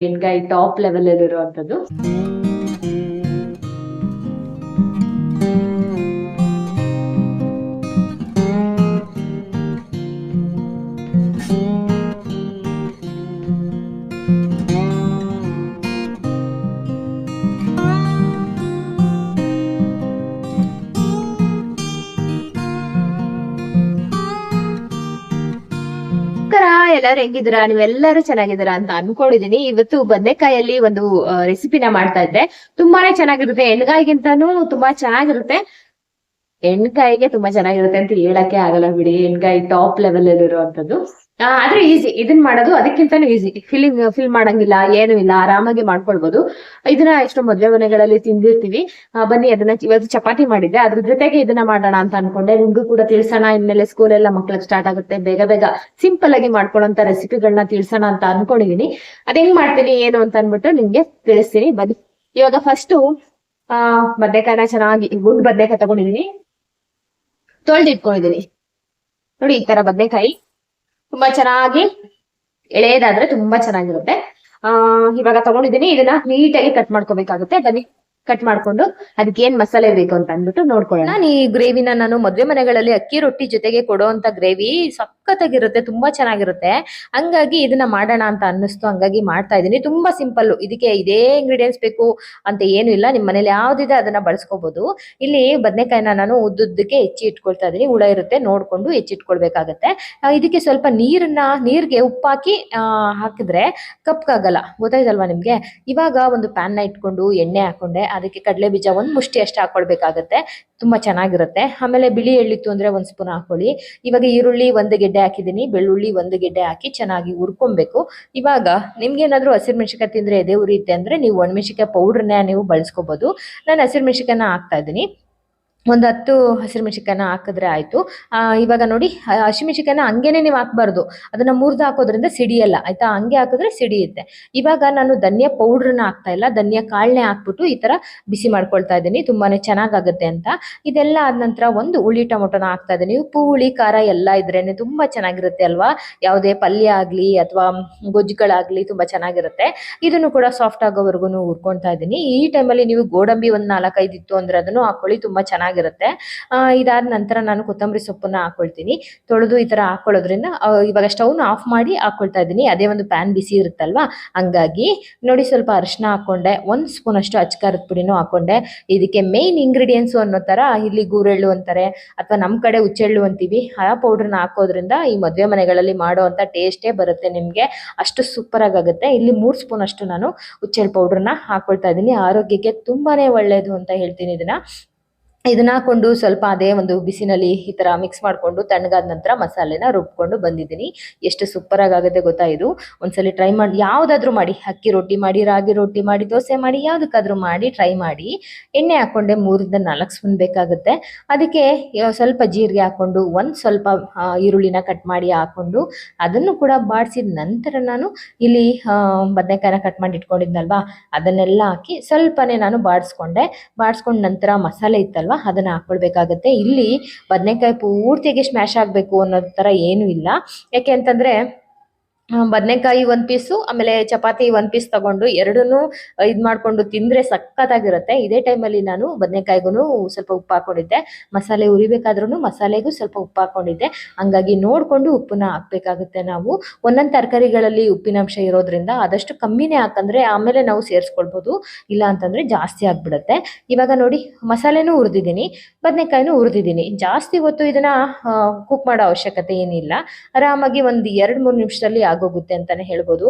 ಎಣ್ಗಾಯಿ top level ಅಲ್ಲಿ ಇರುವಂತದ್ದು ಎಲ್ಲರೂ ಹೆಂಗಿದ್ದೀರಾ? ನೀವೆಲ್ಲರೂ ಚೆನ್ನಾಗಿದ್ದೀರಾ ಅಂತ ಅನ್ಕೊಂಡಿದೀನಿ. ಇವತ್ತು ಬದನೆಕಾಯಲ್ಲಿ ಒಂದು ರೆಸಿಪಿನ ಮಾಡ್ತಾ ಇದ್ದೆ. ತುಂಬಾನೇ ಚೆನ್ನಾಗಿರುತ್ತೆ. ಎಣ್ಗಾಯಿಗಿಂತಾನು ತುಂಬಾ ಚೆನ್ನಾಗಿರುತ್ತೆ. ಎಣ್ಗಾಯಿಗೆ ತುಂಬಾ ಚೆನ್ನಾಗಿರುತ್ತೆ ಅಂತ ಹೇಳಕ್ಕೆ ಆಗಲ್ಲ ಬಿಡಿ. ಎಣ್ಗಾಯಿ ಟಾಪ್ ಲೆವೆಲ್ ಅಲ್ಲಿ ಇರುವಂತದ್ದು ಆದ್ರೆ ಈಸಿ ಇದನ್ ಮಾಡೋದು ಅದಕ್ಕಿಂತಾನು ಈಸಿ ಫಿಲಿಂಗ್ ಫಿಲ್ ಮಾಡಂಗಿಲ್ಲ, ಏನು ಇಲ್ಲ. ಆರಾಮಾಗಿ ಮಾಡ್ಕೊಳ್ಬಹುದು ಇದನ್ನ ಎಷ್ಟೋ ಮದ್ವೆ ಮನೆಗಳಲ್ಲಿ ತಿಂದಿರ್ತೀವಿ. ಬನ್ನಿ, ಅದನ್ನ ಇವತ್ತು ಚಪಾತಿ ಮಾಡಿದ್ದೆ. ಅದ್ರ ಜೊತೆಗೆ ಇದನ್ನ ಮಾಡೋಣ ಅಂತ ಅನ್ಕೊಂಡೆ. ನಿಮ್ಗೂ ಕೂಡ ತಿಳ್ಸೋಣ. ಇನ್ಮೇಲೆ ಸ್ಕೂಲ್ ಎಲ್ಲ ಮಕ್ಳಿಗೆ ಸ್ಟಾರ್ಟ್ ಆಗುತ್ತೆ. ಬೇಗ ಬೇಗ ಸಿಂಪಲ್ ಆಗಿ ಮಾಡ್ಕೊಳ್ಳೋಂತ ರೆಸಿಪಿಗಳನ್ನ ತಿಳ್ಸೋಣ ಅಂತ ಅನ್ಕೊಂಡಿದೀನಿ. ಅದ್ ಹೆಂಗ್ ಮಾಡ್ತೀನಿ, ಏನು ಅಂತ ಅನ್ಬಿಟ್ಟು ನಿಮ್ಗೆ ತಿಳಿಸ್ತೀನಿ. ಬನ್ನಿ. ಇವಾಗ ಫಸ್ಟ್ ಆ, ಬದನೆಕಾಯಿನ ಚೆನ್ನಾಗಿ ಗುಡ್ ಬದನೆಕಾಯಿ ತಗೊಂಡಿದೀನಿ. ತೊಳೆದಿಟ್ಕೊಂಡಿದೀನಿ. ನೋಡಿ, ಈ ತರ ಬದನೆಕಾಯಿ. ತುಂಬಾ ಚೆನ್ನಾಗಿ ಎಳೆಯದಾದ್ರೆ ತುಂಬಾ ಚೆನ್ನಾಗಿರುತ್ತೆ. ಆ ಇವಾಗ ತಗೊಂಡಿದೀನಿ ಇದನ್ನ ನೀಟಾಗಿ ಕಟ್ ಮಾಡ್ಕೋಬೇಕಾಗುತ್ತೆ. ಬನ್ನಿ. ಕಟ್ ಮಾಡ್ಕೊಂಡು ಅದಕ್ಕೆ ಏನ್ ಮಸಾಲೆ ಬೇಕು ಅಂತ ಅಂದ್ಬಿಟ್ಟು ನೋಡ್ಕೊಳ್ಳೋಣ. ನಾನು ಈ ಗ್ರೇವಿನ ನಾನು ಮದ್ವೆ ಮನೆಗಳಲ್ಲಿ ಅಕ್ಕಿ ರೊಟ್ಟಿ ಜೊತೆಗೆ ಕೊಡುವಂತ ಗ್ರೇವಿ ಸಖತ್ತಾಗಿರುತ್ತೆ, ತುಂಬಾ ಚೆನ್ನಾಗಿರುತ್ತೆ. ಹಂಗಾಗಿ ಇದನ್ನ ಮಾಡೋಣ ಅಂತ ಅನ್ನಿಸ್ತು, ಹಂಗಾಗಿ ಮಾಡ್ತಾ ಇದೀನಿ ತುಂಬಾ ಸಿಂಪಲ್ ಇದಕ್ಕೆ ಇದೇ ಇಂಗ್ರೀಡಿಯೆಂಟ್ಸ್ ಬೇಕು ಅಂತ ಏನು ಇಲ್ಲ. ನಿಮ್ ಮನೇಲಿ ಯಾವ್ದಿದೆ ಅದನ್ನ ಬಳಸ್ಕೋಬಹುದು ಇಲ್ಲಿ ಬದನೆಕಾಯಿನ ನಾನು ಉದ್ದುದ್ದಕ್ಕೆ ಹೆಚ್ಚಿ ಇಟ್ಕೊಳ್ತಾ ಇದೀನಿ ಹುಳ ಇರುತ್ತೆ, ನೋಡ್ಕೊಂಡು ಹೆಚ್ಚಿ ಇಟ್ಕೊಳ್ಬೇಕಾಗತ್ತೆ. ಇದಕ್ಕೆ ಸ್ವಲ್ಪ ನೀರನ್ನ, ನೀರ್ಗೆ ಉಪ್ಪಾಕಿ ಹಾಕಿದ್ರೆ ಕಪ್ಗಾಗಲ್ಲ. ಗೊತ್ತಾಯ್ತಲ್ವಾ ನಿಮ್ಗೆ? ಇವಾಗ ಒಂದು ಪ್ಯಾನ್ನ ಇಟ್ಕೊಂಡು ಎಣ್ಣೆ ಹಾಕೊಂಡೆ ಅದಕ್ಕೆ ಕಡಲೆ ಬೀಜ ಒಂದ್ ಮುಷ್ಟಿ ಅಷ್ಟು ಹಾಕೊಳ್ಬೇಕಾಗತ್ತೆ. ತುಂಬಾ ಚೆನ್ನಾಗಿರುತ್ತೆ. ಆಮೇಲೆ ಬಿಳಿ ಎಳ್ಳಿತ್ತು ಅಂದ್ರೆ ಒಂದ್ ಸ್ಪೂನ್ ಹಾಕೊಳ್ಳಿ. ಇವಾಗ ಈರುಳ್ಳಿ ಒಂದು ಗೆಡ್ಡೆ ಹಾಕಿದ್ದೀನಿ. ಬೆಳ್ಳುಳ್ಳಿ ಒಂದು ಗೆಡ್ಡೆ ಹಾಕಿ ಚೆನ್ನಾಗಿ ಹುರ್ಕೊಬೇಕು. ಇವಾಗ ನಿಮ್ಗೆ ಏನಾದ್ರು ಹಸಿರು ಮೆಣಸಿಕಾಯಿ ತಿಂದ್ರೆ ಎದೆ ಉರಿಯುತ್ತೆ ಅಂದ್ರೆ ನೀವು ಒಣಮೆಣಸಿಕಾಯಿ ಪೌಡ್ರನ್ನ ನೀವು ಬಳಸ್ಕೋಬಹುದು ನಾನು ಹಸಿರು ಮೆಣಸಿಕಾಯಿನ ಹಾಕ್ತಾ ಇದ್ದೀನಿ. ಒಂದು ಹತ್ತು ಹಸಿರು ಹಾಕಿದ್ರೆ ಆಯ್ತು. ಇವಾಗ ನೋಡಿ ಹಸಿ ಹಸಿಮೆಣಸಿಕಾಯನ್ನ ಹಂಗೇನೆ ನೀವು ಹಾಕ್ಬಾರ್ದು. ಅದನ್ನ ಮುರಿದು ಹಾಕೋದ್ರಿಂದ ಸಿಡಿಯಲ್ಲ ಆಯ್ತಾ? ಹಂಗೆ ಹಾಕಿದ್ರೆ ಸಿಡಿಯುತ್ತೆ ಇವಾಗ ನಾನು ಧನಿಯಾ ಪೌಡ್ರನ್ನ ಹಾಕ್ತಾ ಇಲ್ಲ. ಧನಿಯಾ ಕಾಳನ್ನೇ ಹಾಕ್ಬಿಟ್ಟು ಈ ತರ ಬಿಸಿ ಮಾಡ್ಕೊಳ್ತಾ ಇದ್ದೀನಿ. ತುಂಬಾನೇ ಚೆನ್ನಾಗಾಗುತ್ತೆ ಅಂತ. ಇದೆಲ್ಲ ಆದ ನಂತರ ಒಂದು ಹುಳಿ ಟೊಮೊಟೊನ ಹಾಕ್ತಾ ಇದ್ದೀನಿ. ಉಪ್ಪು, ಹುಳಿ, ಖಾರ ಎಲ್ಲ ಇದ್ರೇನೆ ತುಂಬಾ ಚೆನ್ನಾಗಿರುತ್ತೆ ಅಲ್ವಾ? ಯಾವುದೇ ಪಲ್ಯ ಆಗ್ಲಿ ಅಥವಾ ಗೊಜ್ಜುಗಳಾಗ್ಲಿ ತುಂಬಾ ಚೆನ್ನಾಗಿರುತ್ತೆ. ಇದನ್ನು ಕೂಡ ಸಾಫ್ಟ್ ಆಗೋವರೆಗೂ ಹುರ್ಕೊಳ್ತಾ ಇದ್ದೀನಿ. ಈ ಟೈಮಲ್ಲಿ ನೀವು ಗೋಡಂಬಿ ಒಂದು ನಾಲ್ಕೈದು ಇತ್ತು ಅಂದ್ರೆ ಅದನ್ನು ಹಾಕೊಳ್ಳಿ. ತುಂಬಾ ಚೆನ್ನಾಗಿರುತ್ತೆ ಇದಾದ ನಂತರ ನಾನು ಕೊತ್ತಂಬರಿ ಸೊಪ್ಪನ್ನ ಹಾಕೊಳ್ತೀನಿ. ತೊಳೆದು ಈ ತರ ಹಾಕೊಳ್ಳೋದ್ರಿಂದ ಇವಾಗ ಸ್ಟವ್ನ ಆಫ್ ಮಾಡಿ ಹಾಕೊಳ್ತಾ ಇದ್ದೀನಿ. ಅದೇ ಒಂದು ಪ್ಯಾನ್ ಬಿಸಿ ಇರುತ್ತಲ್ವಾ? ಹಂಗಾಗಿ ನೋಡಿ ಸ್ವಲ್ಪ ಅರಿಶಿನ ಹಾಕೊಂಡೆ. ಒಂದು ಸ್ಪೂನ್ ಅಷ್ಟು ಅಚ್ಕಾರದ ಪುಡಿನೂ ಹಾಕೊಂಡೆ. ಇದಕ್ಕೆ ಮೇನ್ ಇಂಗ್ರೀಡಿಯೆಂಟ್ಸ್ ಅನ್ನೋ ತರ ಇಲ್ಲಿ ಗೂರೆಳ್ಳು ಅಂತಾರೆ, ಅಥವಾ ನಮ್ಮ ಕಡೆ ಹುಚ್ಚೆಳ್ಳು ಅಂತೀವಿ. ಆ ಪೌಡ್ರನ್ನ ಹಾಕೋದ್ರಿಂದ ಈ ಮದುವೆ ಮನೆಗಳಲ್ಲಿ ಮಾಡುವಂತ ಟೇಸ್ಟೇ ಬರುತ್ತೆ ನಿಮಗೆ. ಅಷ್ಟು ಸೂಪರ್ ಆಗುತ್ತೆ ಇಲ್ಲಿ ಮೂರು ಸ್ಪೂನ್ ಅಷ್ಟು ನಾನು ಹುಚ್ಚೆಳ್ಳು ಪೌಡ್ರನ್ನ ಹಾಕೊಳ್ತಾ ಇದ್ದೀನಿ. ಆರೋಗ್ಯಕ್ಕೆ ತುಂಬಾನೇ ಒಳ್ಳೆಯದು ಅಂತ ಹೇಳ್ತೀನಿ ಇದನ್ನ. ಇದನ್ನ ಹಾಕೊಂಡು ಸ್ವಲ್ಪ ಅದೇ ಒಂದು ಬಿಸಿನಲ್ಲಿ ಈ ತರ ಮಿಕ್ಸ್ ಮಾಡ್ಕೊಂಡು ತಣ್ಣಗಾದ ನಂತರ ಮಸಾಲೆನ ರುಬ್ಕೊಂಡು ಬಂದಿದ್ದೀನಿ. ಎಷ್ಟು ಸೂಪರ್ ಆಗುತ್ತೆ ಗೊತ್ತಾ ಇದು? ಒಂದ್ಸಲಿ ಟ್ರೈ ಮಾಡಿ, ಯಾವ್ದಾದ್ರು ಮಾಡಿ, ಅಕ್ಕಿ ರೊಟ್ಟಿ ಮಾಡಿ, ರಾಗಿ ರೊಟ್ಟಿ ಮಾಡಿ, ದೋಸೆ ಮಾಡಿ, ಯಾವ್ದಕ್ಕಾದ್ರೂ ಮಾಡಿ ಟ್ರೈ ಮಾಡಿ. ಎಣ್ಣೆ ಹಾಕೊಂಡೆ ಮೂರಿಂದ ನಾಲ್ಕು ಸ್ಪೂನ್ ಬೇಕಾಗುತ್ತೆ. ಅದಕ್ಕೆ ಸ್ವಲ್ಪ ಜೀರಿಗೆ ಹಾಕೊಂಡು ಒಂದ್ ಸ್ವಲ್ಪ ಈರುಳ್ಳಿನ ಕಟ್ ಮಾಡಿ ಹಾಕೊಂಡು ಅದನ್ನು ಕೂಡ ಬಾಡಿಸಿದ ನಂತರ ನಾನು ಇಲ್ಲಿ ಬದನೆಕಾಯಿನ ಕಟ್ ಮಾಡಿ ಇಟ್ಕೊಂಡಿದ್ನಲ್ವಾ? ಅದನ್ನೆಲ್ಲ ಹಾಕಿ ಸ್ವಲ್ಪನೇ ನಾನು ಬಾಡಿಸ್ಕೊಂಡೆ. ಬಾಡಿಸ್ಕೊಂಡ ನಂತರ ಮಸಾಲೆ ಇತ್ತಲ್ವಾ? ಅದನ್ನ ಹಾಕೊಳ್ಬೇಕಾಗತ್ತೆ. ಇಲ್ಲಿ ಬದನೆಕಾಯಿ ಪೂರ್ತಿಯಾಗಿ ಸ್ಮ್ಯಾಶ್ ಆಗಬೇಕು ಅನ್ನೋ ತರ ಏನೂ ಇಲ್ಲ. ಯಾಕೆ ಅಂತಂದ್ರೆ ಬದನೆಕಾಯಿ ಒಂದ್ ಪೀಸು ಆಮೇಲೆ ಚಪಾತಿ ಒಂದ್ ಪೀಸ್ ತಗೊಂಡು ಎರಡನ್ನೂ ಇದ್ ಮಾಡ್ಕೊಂಡು ತಿಂದ್ರೆ ಸಖತ್ತಾಗಿರುತ್ತೆ. ಇದೇ ಟೈಮಲ್ಲಿ ನಾನು ಬದನೆಕಾಯಿಗೂ ಸ್ವಲ್ಪ ಉಪ್ಪು ಹಾಕೊಂಡಿದ್ದೆ. ಮಸಾಲೆ ಉರಿಬೇಕಾದ್ರೂ ಮಸಾಲೆಗೂ ಸ್ವಲ್ಪ ಉಪ್ಪು ಹಾಕೊಂಡಿದ್ದೆ. ಹಂಗಾಗಿ ನೋಡ್ಕೊಂಡು ಉಪ್ಪನ್ನ ಹಾಕ್ಬೇಕಾಗುತ್ತೆ ನಾವು. ಒಂದೊಂದು ತರಕಾರಿಗಳಲ್ಲಿ ಉಪ್ಪಿನಂಶ ಇರೋದ್ರಿಂದ ಆದಷ್ಟು ಕಮ್ಮಿನೇ ಹಾಕಂದ್ರೆ ಆಮೇಲೆ ನಾವು ಸೇರಿಸ್ಕೊಳ್ಬೋದು. ಇಲ್ಲ ಅಂತಂದ್ರೆ ಜಾಸ್ತಿ ಆಗ್ಬಿಡುತ್ತೆ. ಇವಾಗ ನೋಡಿ, ಮಸಾಲೆನೂ ಹುರಿದಿದ್ದೀನಿ, ಬದನೆಕಾಯಿನೂ ಹುರಿದಿದ್ದೀನಿ. ಜಾಸ್ತಿ ಹೊತ್ತು ಇದನ್ನ ಕುಕ್ ಮಾಡೋ ಅವಶ್ಯಕತೆ ಏನಿಲ್ಲ. ಆರಾಮಾಗಿ ಒಂದು ಎರಡು ಮೂರು ನಿಮಿಷದಲ್ಲಿ ಆಗೋಗುತ್ತೆ ಅಂತಾನೆ ಹೇಳ್ಬೋದು.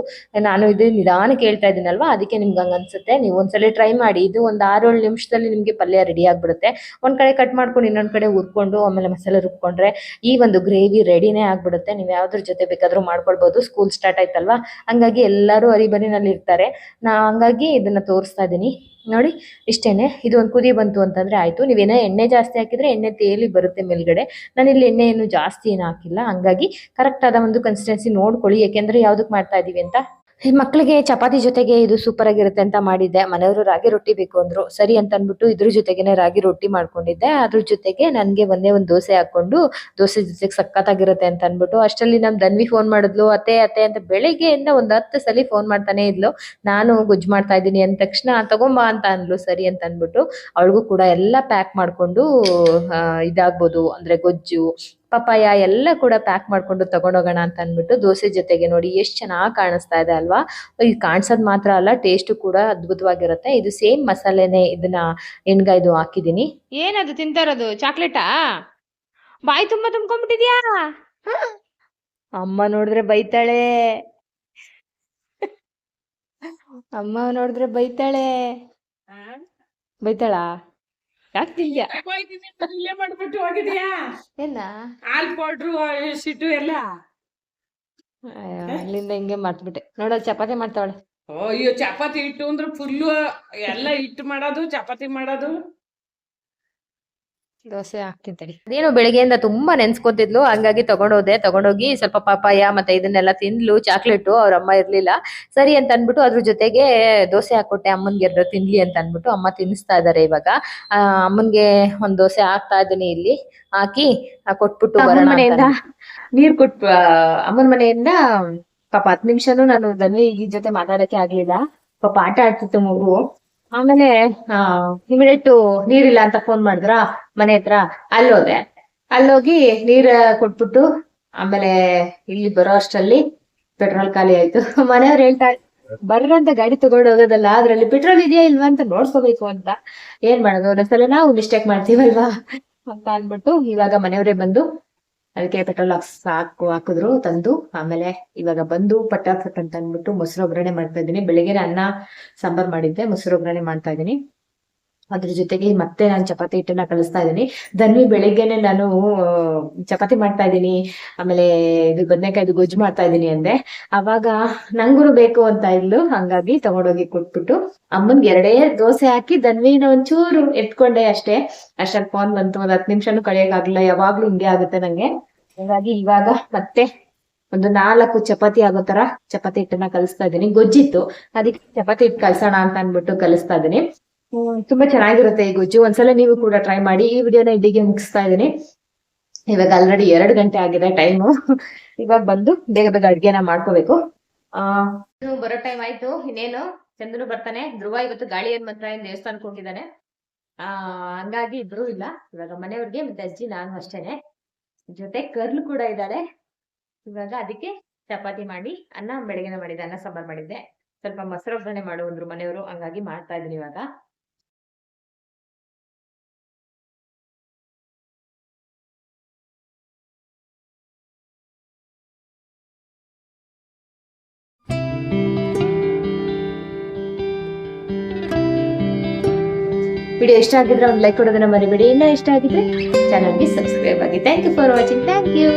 ನಾನು ಇದು ನಿಧಾನಕ್ಕೆ ಹೇಳ್ತಾ ಇದ್ದೀನಲ್ವಾ? ಅದಕ್ಕೆ ನಿಮ್ಗೆ ಹಂಗ ಅನ್ಸುತ್ತೆ? ನೀವು ಒಂದ್ಸಲಿ ಟ್ರೈ ಮಾಡಿ. ಇದು ಒಂದು ಆರೇಳು ನಿಮಿಷದಲ್ಲಿ ನಿಮಗೆ ಪಲ್ಯ ರೆಡಿ ಆಗ್ಬಿಡುತ್ತೆ. ಒಂದ್ ಕಡೆ ಕಟ್ ಮಾಡ್ಕೊಂಡು ಇನ್ನೊಂದ್ ಕಡೆ ಹುರ್ಕೊಂಡು, ಆಮೇಲೆ ಮಸಾಲೆ ರುಬ್ಕೊಂಡ್ರೆ ಈ ಒಂದು ಗ್ರೇವಿ ರೆಡಿನೇ ಆಗ್ಬಿಡುತ್ತೆ. ನೀವು ಯಾವ್ದ್ರ ಜೊತೆ ಬೇಕಾದ್ರೂ ಮಾಡ್ಕೊಳ್ಬಹುದು ಸ್ಕೂಲ್ ಸ್ಟಾರ್ಟ್ ಆಯ್ತಲ್ವಾ? ಹಂಗಾಗಿ ಎಲ್ಲರೂ ಅರಿಬರಿನಲ್ಲಿ ಇರ್ತಾರೆ ನಾ ಹಂಗಾಗಿ ಇದನ್ನ ತೋರಿಸ್ತಾ ಇದ್ದೀನಿ. ನೋಡಿ, ಇಷ್ಟೇನೆ. ಇದು ಒಂದು ಕುದಿ ಬಂತು ಅಂತಂದ್ರೆ ಆಯ್ತು. ನೀವೇನೋ ಎಣ್ಣೆ ಜಾಸ್ತಿ ಹಾಕಿದ್ರೆ ಎಣ್ಣೆ ತೇಲಿ ಬರುತ್ತೆ ಮೇಲ್ಗಡೆ. ನಾನು ಇಲ್ಲಿ ಎಣ್ಣೆ ಏನು ಜಾಸ್ತಿ ಏನು ಹಾಕಿಲ್ಲ. ಹಂಗಾಗಿ ಕರೆಕ್ಟ್ ಆದ ಒಂದು ಕನ್ಸಿಸ್ಟೆನ್ಸಿ ನೋಡ್ಕೊಳ್ಳಿ. ಯಾಕೆಂದ್ರೆ ಯಾವ್ದಕ್ ಮಾಡ್ತಾ ಇದೀವಿ ಅಂತ? ಈ ಮಕ್ಳಿಗೆ ಚಪಾತಿ ಜೊತೆಗೆ ಇದು ಸೂಪರ್ ಆಗಿರುತ್ತೆ ಅಂತ ಮಾಡಿದ್ದೆ. ಮನೆಯವರು ರಾಗಿ ರೊಟ್ಟಿ ಬೇಕು ಅಂದ್ರು. ಸರಿ ಅಂತ ಅಂದ್ಬಿಟ್ಟು ಇದ್ರ ಜೊತೆಗೇನೆ ರಾಗಿ ರೊಟ್ಟಿ ಮಾಡ್ಕೊಂಡಿದ್ದೆ. ಅದ್ರ ಜೊತೆಗೆ ನನ್ಗೆ ಒಂದೇ ಒಂದು ದೋಸೆ ಹಾಕೊಂಡು ದೋಸೆ ಜೊತೆಗೆ ಸಖತ್ತಾಗಿರುತ್ತೆ ಅಂತ ಅಂದ್ಬಿಟ್ಟು ಅಷ್ಟರಲ್ಲಿ ನಮ್ ದನ್ವಿ ಫೋನ್ ಮಾಡಿದ್ಲು. ಅತ್ತೆ ಅತ್ತೆ ಅಂತ ಬೆಳಿಗ್ಗೆಯಿಂದ ಒಂದ್ ಹತ್ತು ಸಲ ಫೋನ್ ಮಾಡ್ತಾನೆ ಇದ್ಲು. ನಾನು ಗೊಜ್ಜು ಮಾಡ್ತಾ ಇದ್ದೀನಿ ಅಂದ ತಕ್ಷಣ ತಗೊಂಬಾ ಅಂತ ಅಂದ್ಲು. ಸರಿ ಅಂತ ಅಂದ್ಬಿಟ್ಟು ಅವಳಿಗೂ ಕೂಡ ಎಲ್ಲ ಪ್ಯಾಕ್ ಮಾಡ್ಕೊಂಡು ಇದಾಗ್ಬೋದು. ಅಂದ್ರೆ ಗೊಜ್ಜು ಪಪಾಯ ಎಲ್ಲ ಕೂಡ ಪ್ಯಾಕ್ ಮಾಡ್ಕೊಂಡು ತಗೊಂಡೋಗೋಣ ಅಂತ ಅಂದ್ಬಿಟ್ಟು ದೋಸೆ ಜೊತೆಗೆ ನೋಡಿ ಎಷ್ಟು ಚೆನ್ನಾಗಿ ಕಾಣಿಸ್ತಾ ಇದೆ ಅಲ್ವಾ? ಇದು ಕಾಣಿಸೋದು ಮಾತ್ರ ಅಲ್ಲ ಟೇಸ್ಟ್ ಕೂಡ ಅದ್ಭುತವಾಗಿರುತ್ತೆ. ಇದು ಸೇಮ್ ಮಸಾಲೆನೆ ಇದನ್ನ ಎಣ್ಗಾಯ್ದು ಹಾಕಿದೀನಿ ಏನದು ತಿಂತಾರದು? ಚಾಕ್ಲೇಟಾ? ಬಾಯಿ ತುಂಬಾ ತುಂಬ್ಕೊಂಡ್ಬಿಟ್ಟಿದ್ಯಾ? ಅಮ್ಮ ನೋಡಿದ್ರೆ ಬೈತಾಳೆ. ಅಮ್ಮ ನೋಡಿದ್ರೆ ಬೈತಾಳೆ. ಬೈತಾಳಾ? ಯಾಕೆ ತಿಂದ್ಯಾ ಇಲ್ಲೇ ಮಾಡ್ಬಿಟ್ಟು ಹೋಗಿದ್ಯಾ? ಏನ? ಹಾಲ್ ಪೌಡ್ರು ಸಿಟ್ಟು ಎಲ್ಲ? ಅಲ್ಲಿಂದ ಹಿಂಗೆ ಮಾಡ್ಬಿಟ್ಟೆ. ನೋಡೋ ಚಪಾತಿ ಮಾಡ್ತಾವಳೆ. ಅಯ್ಯೋ ಚಪಾತಿ ಹಿಟ್ಟು ಅಂದ್ರೆ ಫುಲ್ಲು ಎಲ್ಲ ಹಿಟ್ಟು ಮಾಡೋದು ಚಪಾತಿ ಮಾಡೋದು. ದೋಸೆ ಹಾಕ್ತೀನಿ ಅದೇನೋ ಬೆಳಿಗ್ಗೆಯಿಂದ ತುಂಬಾ ನೆನ್ಸ್ಕೊತಿದ್ಲು ಹಂಗಾಗಿ ತಗೊಂಡೋದೆ ತಗೊಂಡೋಗಿ ಸ್ವಲ್ಪ ಪಪ್ಪಾಯ ಮತ್ತೆ ಇದನ್ನೆಲ್ಲ ತಿಂದ್ಲು ಚಾಕ್ಲೇಟು ಅವ್ರ ಅಮ್ಮ ಇರ್ಲಿಲ್ಲ. ಸರಿ ಅಂತ ಅನ್ಬಿಟ್ಟು ಅದ್ರ ಜೊತೆಗೆ ದೋಸೆ ಹಾಕೊಟ್ಟೆ ಅಮ್ಮನ್ಗೆ ಎರಡು ತಿನ್ಲಿ ಅಂತ ಅನ್ಬಿಟ್ಟು ಅಮ್ಮ ತಿನ್ನಿಸ್ತಾ ಇದಾರೆ ಇವಾಗ. ಅಮ್ಮನ್ಗೆ ಒಂದ್ ದೋಸೆ ಹಾಕ್ತಾ ಇದ್ದೀನಿ ಇಲ್ಲಿ. ಹಾಕಿ ಕೊಟ್ಬಿಟ್ಟು ಬರೋಣ ಮನೆಯಿಂದ? ನೀರ್ ಕೊಟ್ ಅಮ್ಮನ ಮನೆಯಿಂದ? ಪಾಪ ಹತ್ ನಿಮಿಷನು ನಾನು ಧನ್ವಿ ಈ ಜೊತೆ ಮಾತಾಡಕ್ಕೆ ಆಗ್ಲಿಲ್ಲ. ಪಾಪ ಆಟ ಆಡ್ತಿತ್ತು ಮಗು. ಆಮೇಲೆ ಇಮಿಡಿಯೇಟ್ ನೀರಿಲ್ಲ ಅಂತ ಫೋನ್ ಮಾಡಿದ್ರ? ಮನೆ ಹತ್ರ. ಅಲ್ಲೋದೆ. ಅಲ್ಲೋಗಿ ನೀರ್ ಕೊಟ್ಬಿಟ್ಟು, ಆಮೇಲೆ ಇಲ್ಲಿ ಬರೋ ಅಷ್ಟರಲ್ಲಿ ಪೆಟ್ರೋಲ್ ಖಾಲಿ ಆಯ್ತು. ಮನೆಯವ್ರು ಹೇಳ್ತಾ ಬರ್ರಂತ ಗಾಡಿ ತಗೊಂಡು ಹೋಗೋದಲ್ಲ, ಅದ್ರಲ್ಲಿ ಪೆಟ್ರೋಲ್ ಇದೆಯಾ ಇಲ್ವಾ ಅಂತ ನೋಡ್ಕೋಬೇಕು ಅಂತ. ಏನ್ ಮಾಡೋದು? ಒಂದೊಂದ್ಸಲ ನಾವು ಮಿಸ್ಟೇಕ್ ಮಾಡ್ತೀವಲ್ವಾ? ಅಂತ ಅನ್ಬಿಟ್ಟು ಇವಾಗ ಮನೆಯವರೇ ಬಂದು ಅದಕ್ಕೆ ಪೆಟ್ರೋಲ್ ಹಾಕ್ಸ್ ಹಾಕು ಹಾಕಿದ್ರು, ತಂದು, ಆಮೇಲೆ ಇವಾಗ ಬಂದು ಪಟಾಕಟ್ ಅಂತ ಅಂದ್ಬಿಟ್ಟು ಮೊಸರು ಒಗ್ಗರಣೆ ಮಾಡ್ತಾ ಇದ್ದೀನಿ. ಬೆಳಿಗ್ಗೆ ಅನ್ನ, ಸಾಂಬಾರ್ ಮಾಡಿದ್ದೆ, ಮೊಸರು ಒಗ್ಗರಣೆ ಮಾಡ್ತಾ ಇದ್ದೀನಿ. ಅದ್ರ ಜೊತೆಗೆ ಮತ್ತೆ ನಾನು ಚಪಾತಿ ಹಿಟ್ಟನ್ನ ಕಲಿಸ್ತಾ ಇದ್ದೀನಿ. ಧನ್ವಿ ಬೆಳಿಗ್ಗೆನೆ ನಾನು ಚಪಾತಿ ಮಾಡ್ತಾ ಇದ್ದೀನಿ. ಆಮೇಲೆ ಇದು ಬದನೆಕಾಯ್ದು ಗೊಜ್ಜು ಮಾಡ್ತಾ ಇದ್ದೀನಿ ಅಂದೆ. ಅವಾಗ ನಂಗೂ ಬೇಕು ಅಂತ ಇದ್ಲು. ಹಂಗಾಗಿ ತಗೊಂಡೋಗಿ ಕೊಟ್ಬಿಟ್ಟು ಅಮ್ಮನ್ಗೆ ಎರಡೇ ದೋಸೆ ಹಾಕಿ ಧನ್ವಿನ ಒಂಚೂರು ಎತ್ಕೊಂಡೆ ಅಷ್ಟೇ. ಅಷ್ಟ್ರಲ್ಲಿ ಫೋನ್ ಬಂತು. ಒಂದ್ ನಿಮಿಷನು ನಿಮಿಷನೂ ಆಗಲ್ಲ ಯಾವಾಗ್ಲೂ ಹಿಂಗೆ ಆಗುತ್ತೆ ನಂಗೆ. ಹಂಗಾಗಿ ಇವಾಗ ಮತ್ತೆ ಒಂದು ನಾಲ್ಕು ಚಪಾತಿ ಆಗೋ ತರ ಚಪಾತಿ ಹಿಟ್ಟನ್ನ ಕಲಿಸ್ತಾ ಇದ್ದೀನಿ. ಗೊಜ್ಜಿತ್ತು. ಅದಕ್ಕೆ ಚಪಾತಿ ಹಿಟ್ಟು ಕಲ್ಸೋಣ ಅಂತ ಅನ್ಬಿಟ್ಟು ಕಲಿಸ್ತಾ ಇದ್ದೀನಿ. ತುಂಬಾ ಚೆನ್ನಾಗಿರುತ್ತೆ ಈ ಗೊಜ್ಜು. ಒಂದ್ಸಲ ನೀವು ಕೂಡ ಟ್ರೈ ಮಾಡಿ ಈ ವಿಡಿಯೋನ ಇಲ್ಲಿಗೆ ಮುಗಿಸ್ತಾ ಇದ್ದೀನಿ. ಇವಾಗ ಆಲ್ರೆಡಿ ಎರಡು ಗಂಟೆ ಆಗಿದೆ ಟೈಮು ಇವಾಗ ಬಂದು ಬೇಗ ಬೇಗ ಅಡ್ಗೆನ ಮಾಡ್ಕೋಬೇಕು. ಆ ಬರೋ ಟೈಮ್ ಆಯ್ತು. ಇನ್ನೇನು? ಚಂದ್ರನು ಬರ್ತಾನೆ. ಧ್ರುವ ಇವತ್ತು ಗಾಳಿ ಏನ್ ಮಂತ್ರ ಏನ್ ದೇವಸ್ಥಾನಕ್ಕೆ ಹೋಗಿದ್ದಾನೆ? ಆ, ಹಂಗಾಗಿ ಇಬ್ರು ಇಲ್ಲ. ಇವಾಗ ಮನೆಯವ್ರಿಗೆ ಮತ್ತೆ ಅಜ್ಜಿ, ನಾನು ಅಷ್ಟೇನೆ. ಜೊತೆ ಕರ್ಲು ಕೂಡ ಇದ್ದಾಳೆ. ಇವಾಗ ಅದಕ್ಕೆ ಚಪಾತಿ ಮಾಡಿ, ಅನ್ನ ಬೆಳಗ್ಗೆನೆ ಮಾಡಿದ್ದೆ. ಅನ್ನ ಸಾಂಬಾರ್ ಮಾಡಿದ್ದೆ. ಸ್ವಲ್ಪ ಮೊಸರು ಒಗ್ಗರಣೆ ಮಾಡು ಅಂದ್ರು ಮನೆಯವರು. ಹಂಗಾಗಿ ಮಾಡ್ತಾ ಇದೀನಿ ಇವಾಗ. ವಿಡಿಯೋ ಇಷ್ಟ ಆಗಿದ್ರೆ ಒಂದು ಲೈಕ್ ಕೊಡೋದನ್ನ ಮರಿಬೇಡಿ. ಇನ್ನ ಇಷ್ಟ ಆಗಿದ್ರೆ ಚಾನಲ್ಗೆ ಸಬ್ಸ್ಕ್ರೈಬ್ ಆಗಿ. Thank you for watching thank you